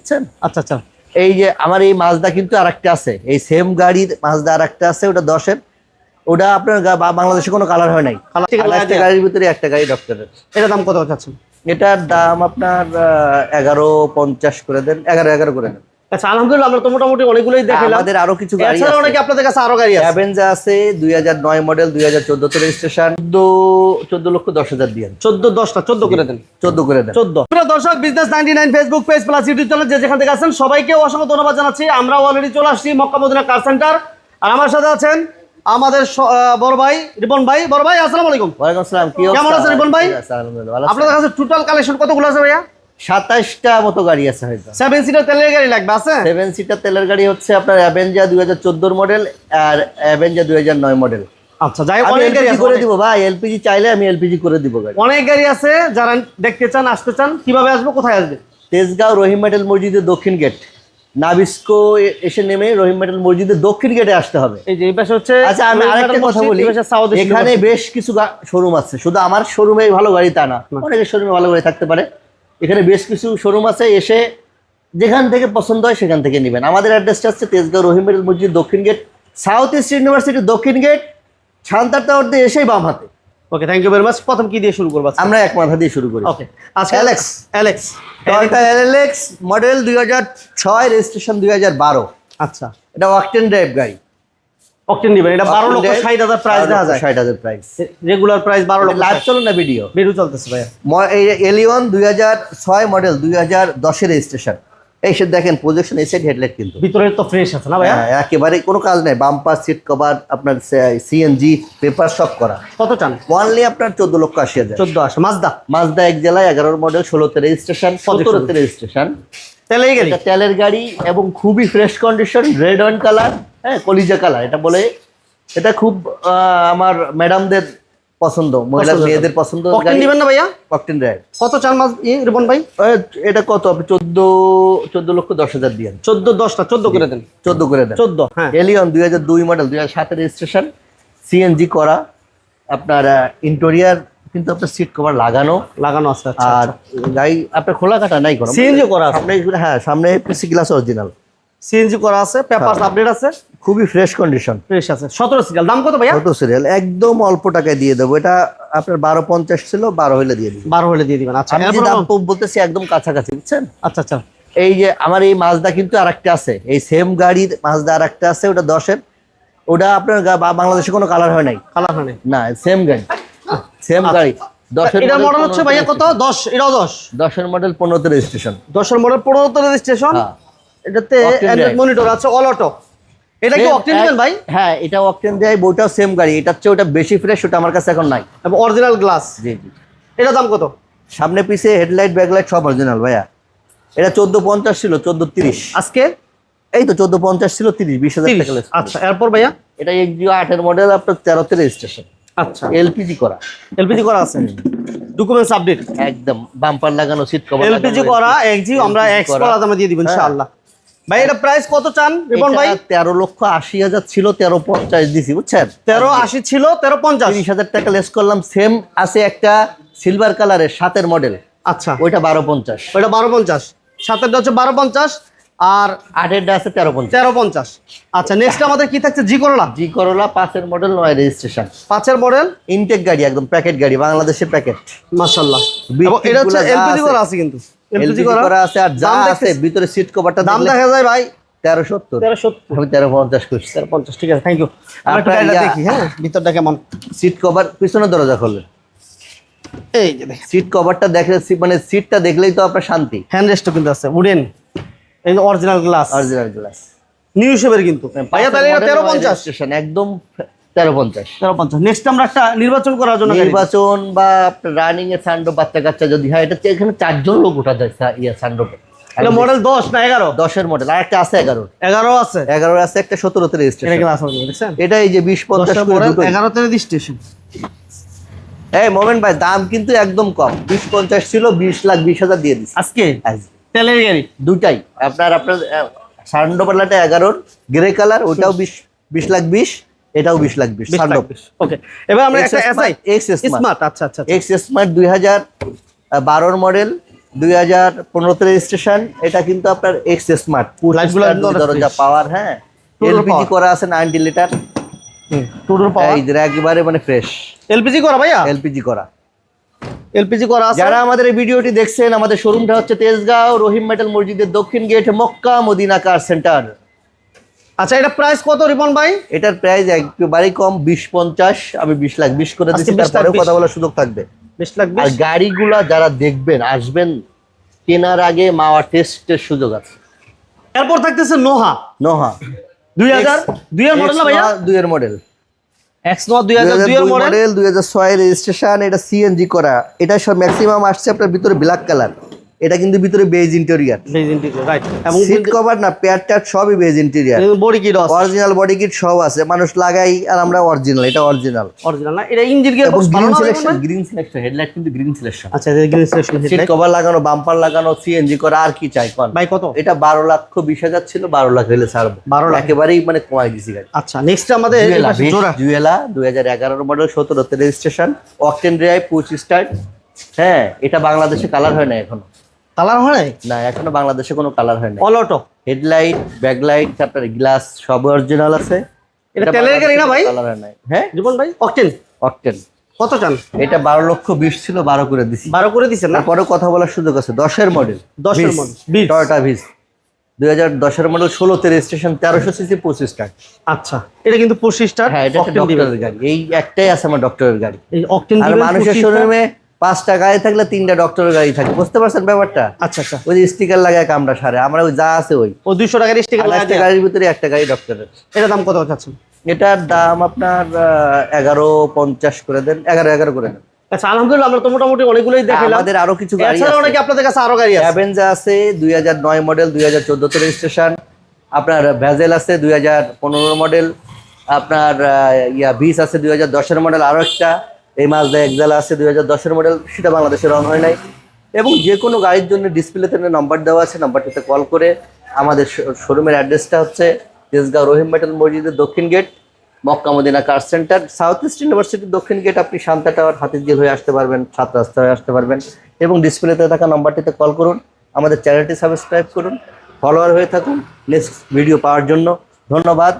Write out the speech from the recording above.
বুঝছেন? আচ্ছা আচ্ছা। এই যে আমার এই মাজদা কিন্তু আরেকটা আছে। এই সেম গাড়ির মাজদা আরেকটা আছে ওটা দশের ওটা আপনার বাংলাদেশে কোনো কালার হয় নাই। একটা গাড়ির ভিতরে একটা গাড়ি ডক্টরের এটা দাম কত চাচ্ছেন? এটার দাম আপনার এগারো পঞ্চাশ করে দেন। এগারো এগারো করে দেন। আচ্ছা আলহামদুলিল্লাহ আমরা তো মোটামুটি অনেকগুলোই দেখালাম। আমাদের আরও কিছু গাড়ি আছে। আপনাদের কাছে আরও গাড়ি আছে। অ্যাভেঞ্জা আছে দুই হাজার নয় মডেল দুই হাজার চোদ্দ তে রেজিস্ট্রেশন। চোদ্দ চোদ্দ লক্ষ দশ হাজার দিয়ে। চোদ্দ দশটা চোদ্দ করে দেন। চোদ্দ করে দেন। চোদ্দ। প্রিয় দর্শক business ninety nine Facebook page plus YouTube channel যে যেখান থেকে আছেন সবাইকে অসংখ্য ধন্যবাদ জানাচ্ছি। আমরা অলরেডি চলে আসছি মক্কা মদিনা কার সেন্টার আর আমার সাথে আছেন আমাদের বড় ভাই রিপন ভাই। বড় ভাই আসসালামু আলাইকুম। ওয়ালাইকুম আসসালাম কি কেমন আছেন রিপন ভাই? আলহামদুলিল্লাহ ভালো আছি। আপনাদের কাছে টোটাল কালেকশন কতগুলো আছে ভাইয়া? সাতাশটা মতো গাড়ি আছে হয়তো। সেভেন সিটার তেলের গাড়ি লাগবে আছে? সেভেন সিটার তেলের গাড়ি হচ্ছে আপনার অ্যাভেঞ্জা দুই হাজার চোদ্দোর মডেল আর অ্যাভেঞ্জা দুই হাজার নয় মডেল আচ্ছা যাই অনেক গাড়ি করে দিব ভাই এলপিজি চাইলে আমি এলপিজি করে দিব গাড়ি। অনেক গাড়ি আছে যারা দেখতে চান আসতে চান কীভাবে আসব কোথায় আসবে? তেজগাঁও রহিম মেডেল মসজিদের দক্ষিণ গেট নাবিস্কো এসে নেমে রহিম মেডেল মসজিদের দক্ষিণ গেটে আসতে হবে। এই যে এই পাশে হচ্ছে আচ্ছা আমি আরেকটা কথা বলি। এখানে বেশ কিছু শোরুম আছে। শুধু আমার শোরুমে ভালো গাড়ি তা না। অনেকের শোরুমে ভালো গাড়ি থাকতে পারে। এখানে বেশ কিছু শোরুম আছে এসে যেখান থেকে পছন্দ হয় সেখান থেকে নেবেন। আমাদের অ্যাড্রেসটা হচ্ছে তেজগাঁও রহিম মেডেল মসজিদ দক্ষিণ গেট সাউথ ইস্ট ইউনিভার্সিটির দক্ষিণ গেট ছান্তার টাওয়ার দিয়ে এসেই বাম হাতে। Okay thank you very much প্রথম কি দিয়ে শুরু করব আমরা এক মাথা দিয়ে শুরু করি। ওকে আচ্ছা Alex Alex Toyota LX model দুই হাজার ছয় রেজিস্ট্রেশন দুই হাজার বারো। আচ্ছা। এটা ওয়াকটেন ড্রাইভ গাড়ি। অকটেন এটা বারো লক্ষ ষাট হাজার প্রাইস দেখা যায়। ষাট হাজার প্রাইস রেগুলার প্রাইস বারো লক্ষ লাইভ চলো না ভিডিও চলতেছে ভাইয়া। এলিয়ন দুই হাজার ছয় মডেল দুই হাজার দশের রেজিস্ট্রেশন এই সে দেখেন প্রজেকশন এসেড হেডলাইট কিন্তু। ভিতরে তো ফ্রেশ আছে না ভাইয়া? হ্যাঁ, একেবারে কোনো কাজ নেই। বাম্পার সিট কভার আপনার সিএনজি পেপার সব করা। কত চান? ওয়ানলি আপনার চোদ্দ লক্ষ আশি হাজার। চোদ্দ আসে মাজদা মাজদা এক জেলায় এগারোর মডেল ষোলোতে রেজিস্ট্রেশন সতেরোতে রেজিস্ট্রেশন এই গাড়ি। তেলের গাড়ি এবং খুবই fresh condition red wine colour হ্যাঁ কলিজা কালার এটা বলে এটা খুব আমার ম্যাডামদের পছন্দ মহিলা মেয়েদের পছন্দ দিবেন না ভাইয়া? কত চার মাস ই রিপন ভাই? এটা কত? আপনি চোদ্দ চোদ্দ লক্ষ দশ হাজার দিয়ে চোদ্দ দশটা চোদ্দ করে দেন। চোদ্দ করে দেন। চোদ্দ হ্যাঁ। এলিয়ন দুই হাজার দুই মডেল দুই হাজার সাতের রেজিস্ট্রেশন সিএনজি করা আপনার ইন্টেরিয়ার কিন্তু আপনার সিট কভার লাগানো। লাগানো আছে আচ্ছা আর গাড়ি আপনার খোলা কাটা নাই কোনো। সিএনজি করা আছে? সামনে হ্যাঁ সামনে পিসি গ্লাস অরিজিনাল সিএনজি করা আছে পেপার হ্যাঁ। আপডেট আছে? খুবই ফ্রেশ কন্ডিশন ফ্রেশ আছে। সতেরো সিরিয়াল দাম কত ভাইয়া? কত সিরিয়াল একদম অল্প টাকায় দিয়ে দেবো। এটা আপনার বারো পঞ্চাশ ছিল বারো হলে দিয়ে দিবি। বারো হলে দিয়ে দিবেন। আচ্ছা আমি দাম। বলতেছি একদম কাছাকাছি বুঝছেন? আচ্ছা আচ্ছা। এই যে আমার এই মাজদা কিন্তু আর একটা আছে। এই সেম গাড়ির মাজদা আরেকটা আছে ওটা দশের। ওটা আপনার বাংলাদেশে কোনো কালার হয় নাই। কালার হয় নাই। না সেম গাড়ি। সেম গাড়ি। দশের এটা মডেল হচ্ছে ভাইয়া কত? দশ এটাও দশ? দশের মডেল পনেরোতে রেজিস্ট্রেশন দশের মডেল পনেরোতে রেজিস্ট্রেশন হ্যাঁ। এটাতে মনিটর আছে অল অটো এটা কি অকটেন দিবেন ভাই? হ্যাঁ এটা অকটেন দেয় বইটাও সেম গাড়ি। ওটা বেশি ফ্রেশ ওটা আমার কাছে এখন নাই। অরিজিনাল গ্লাস জি জি। এটা দাম কত? সামনে পিছে হেডলাইট ব্যাকলাইট সব অরিজিনাল ভাইয়া। এটা চোদ্দ পঞ্চাশ ছিল চোদ্দ তিরিশ। আজকে? এই তো চোদ্দ পঞ্চাশ ছিল তিরিশ বিশ হাজার টাকা আচ্ছা এরপর ভাইয়া? এটা এক্সিও আটের মডেল আপনার তেরোতে রেজিস্ট্রেশন আচ্ছা। এলপিজি করা। এলপিজি করা আছে। Documents update. একদম বাম্পার লাগানো সিট কভার এলপিজি করা এক্সজি আমরা এক্স করা। দামে দিয়ে দিব। ইনশাআল্লাহ। ভাই এটা প্রাইস কত চান রিপন ভাই? তেরো লক্ষ আশি হাজার ছিল তেরো পঞ্চাশ দিছি বুঝছেন? তেরো আশি ছিল তেরো পঞ্চাশ। তিরিশ হাজার টাকা লেস করলাম সেম আছে একটা সিলভার কালারের সাতের মডেল আচ্ছা। ওইটা বারো পঞ্চাশ। ওইটা বারো পঞ্চাশ। সাতেরটা হচ্ছে বারো পঞ্চাশ আর আটেরটা আছে তেরো পঞ্চাশ। তেরো পঞ্চাশ। আচ্ছা নেক্সট আমাদের কি থাকছে? জি করলা জি করোলা পাঁচের মডেল নয় রেজিস্ট্রেশন পাঁচের মডেল ইনটেক গাড়ি একদম প্যাকেট গাড়ি বাংলাদেশের প্যাকেট মাশাল্লাহ এটা হচ্ছে এলপিজি করা আছে। কিন্তু। এলপিজি করা। আছে আর যা আছে ভিতরে সিট কভারটা দাম দেখা যায় ভাই। তেরো সত্তর। তেরো সত্তর। আমি তেরো পঞ্চাশ করছি তেরো পঞ্চাশ ঠিক আছে থ্যাংক ইউ দেখি হ্যাঁ ভিতরটা কেমন? সিট কভার পিছনে দরজা খুললেন এই সিট কভারটা দেখলে মানে সিটটা দেখলেই তো আপনার শান্তি। হ্যান্ড রেস্টও কিন্তু আছে wooden original glass original glass new শেপের কিন্তু। ভাইয়া তাহলে এটা তেরো পঞ্চাশ। একদম তেরো পঞ্চাশ। তেরো পঞ্চাশ। নেক্সট আমরা একটা নির্বাচন করার জন্য নির্বাচন বা রানিং এ সান্ডো বাচ্চা কাচ্চা যদি হয় এটা এখানে চারজন লোক উঠা যায় ইয়া এটা মডেল দশ না এগারো? দশের মডেল আর একটা আছে এগারো। এগারো আছে। এগারো আছে একটা সতেরোতে রেজিস্ট্রেশন এটা এই যে বিশ পঞ্চাশ। এগারোতে রেজিস্ট্রেশন এই মোমেন্ট ভাই দাম কিন্তু একদম কম। বিশ পঞ্চাশ ছিল বিশ লাখ বিশ হাজার দিয়ে দিচ্ছি আজকে? আজকে। তেলের গাড়ি দুটাই। আপনার আপনার সান্ডো পাল্লাটা এগারোর গ্রে কালার ওটাও বিশ বিশ লাখ বিশ এটাও বিশ লাখ বিশ সান্ডো। ওকে এবার আমরা একটা এসআই Smart। স্মার্ট আচ্ছা আচ্ছা আচ্ছা। এক্স স্মার্ট দুই হাজার বারোর মডেল দুই হাজার পনেরোতে রেজিস্ট্রেশন এটা কিন্তু আপনার এক্স স্মার্ট দরজা পাওয়ার হ্যাঁ? এলপিজি করা আছে নাইনটি লিটার টুডুর পাওয়ার একেবারে মানে ফ্রেশ এলপিজি করা ভাইয়া? এলপিজি করা। এলপিজি করা আছে। যারা আমাদের এই ভিডিওটি দেখছেন আমাদের শোরুমটা হচ্ছে তেজগাঁও রহিম মেটাল মসজিদের দক্ষিণ gate Mecca Medina car centre আচ্ছা এটা প্রাইস কত রিপন ভাই? এটার প্রাইস একেবারেই কম বিশ পঞ্চাশ আমি বিশ লাখ বিশ করে দিচ্ছি তারপরেও কথা বলার সুযোগ থাকবে। বিশ লাখ আর গাড়িগুলা যারা দেখবেন আসবেন কেনার আগে মাওয়া টেস্টের সুযোগ আছে। এরপর থাকতেছে নোহা। নোহা। দুই হাজার? দুই এর মডেল না ভাইয়া? দুই এর মডেল মডেল। দুই হাজার ছয় রেজিস্ট্রেশন এটা সিএনজি করা। এটা সব ম্যাক্সিমাম আসছে আপনার ভিতরে ব্ল্যাক কালার এটা কিন্তু ভিতরে beige interior beige interior right এবং সিট কভার না প্যাড ট্যাড সবই বেজ ইন্টেরিয়ার বডি কিট আছে। অরিজিনাল বডি কিট সব আছে। মানুষ লাগাই আর আমরা অরিজিনাল এটা অরিজিনাল অরিজিনাল না এটা ইঞ্জিন গিয়ার এবং green selection green selection headlight কিন্তু গ্রিন সিলেকশন আচ্ছা এটা গ্রিন সিলেকশন সিট কভার লাগানো বাম্পার লাগানো সিএনজি করা আর কি চাই কোন ভাই কত? এটা বারো লক্ষ বিশ হাজার ছিল বারো লাখ হলে ছাড়বো। 12 লাখ। একেবারেই মানে কমাই দিছি গাড়ি। আচ্ছা নেক্সট আমাদের জুয়েলা পাশে জোড়া। জুয়েলা দুই হাজার এগারোর model সতেরোতে registration octane drive push start হ্যাঁ এটা বাংলাদেশে কালার হয় না এখনও। কালার হয় না এখনও বাংলাদেশে কোনো কালার হয় না অল অটো হেডলাইট ব্যাকলাইট তারপরে গ্লাস সব অরিজিনাল আছে। এটা তেলের গাড়ি না ভাই? কালার হয় নাই। হ্যাঁ? জীবন ভাই অকটেন অকটেন কত চান? এটা বারো লক্ষ বিশ ছিল বারো করে দিছি। বারো করে দিচ্ছেন না? তারপরে কথা বলার সুযোগ আছে। দশের মডেল 10 এর model, বিশ। টয়টা ভিস দুই হাজার দশের মডেল ষোলোতে রেজিস্ট্রেশন তেরোশো সিসি পঁচিশ স্টার্ট আচ্ছা এটা কিন্তু পঁচিশ স্টার হ্যাঁ এটা ডক্টরের গাড়ি। এই একটাই আছে আমার ডক্টরের গাড়ি। এই অকটেন আর মানুষের শোরুমে পাঁচটা গাড়ি থাকলে তিনটা ডক্টরের গাড়ি থাকে। বুঝতে পারছেন ব্যাপারটা? আচ্ছা আচ্ছা। ওই যে স্টিকার লাগায় কামড়া সারে। আমরা ওই যা আছে ওই। ও দুইশো টাকার স্টিকার একটা গাড়ির ভিতরে একটা গাড়ি ডক্টরের এটা দাম কত চাচ্ছেন? এটার দাম আপনার এগারো পঞ্চাশ করে দেন। এগারো এগারো করে দেন। আচ্ছা আলহামদুলিল্লাহ আমরা তো মোটামুটি অনেকগুলোই দেখালাম আমাদের আরও কিছু গাড়ি আছে। অনেকে আপনাদের কাছে আরও গাড়ি আছে। অ্যাভেঞ্জা আছে দুই হাজার নয় মডেল রেজিস্ট্রেশন আপনার ভ্যাজেল আছে দুই হাজার পনেরো মডেল আপনার ইয়া বিস আছে দুই হাজার দশের মডেল আরও একটা। এই মাজদা একজালা আছে দুই হাজার দশের মডেল সেটা বাংলাদেশে রন হয় নাই। এবং যে কোনো গাড়ির জন্য ডিসপ্লেতে নাম্বার দেওয়া আছে নাম্বারটিতে কল করে। আমাদের শোরুমের অ্যাড্রেসটা হচ্ছে তেজগাঁও রহিম মেটাল মসজিদের দক্ষিণ gate Mecca Medina car centre south east ইউনিভার্সিটির দক্ষিণ গেট আপনি শান্তা টাওয়ার হাতিঝিল হয়ে আসতে পারবেন সাত রাস্তা হয়ে আসতে পারবেন। এবং ডিসপ্লেতে থাকা নাম্বারটিতে কল করুন, আমাদের চ্যানেলটি সাবস্ক্রাইব করুন ফলোয়ার হয়ে থাকুন নেক্সট ভিডিও পাওয়ার জন্য। ধন্যবাদ।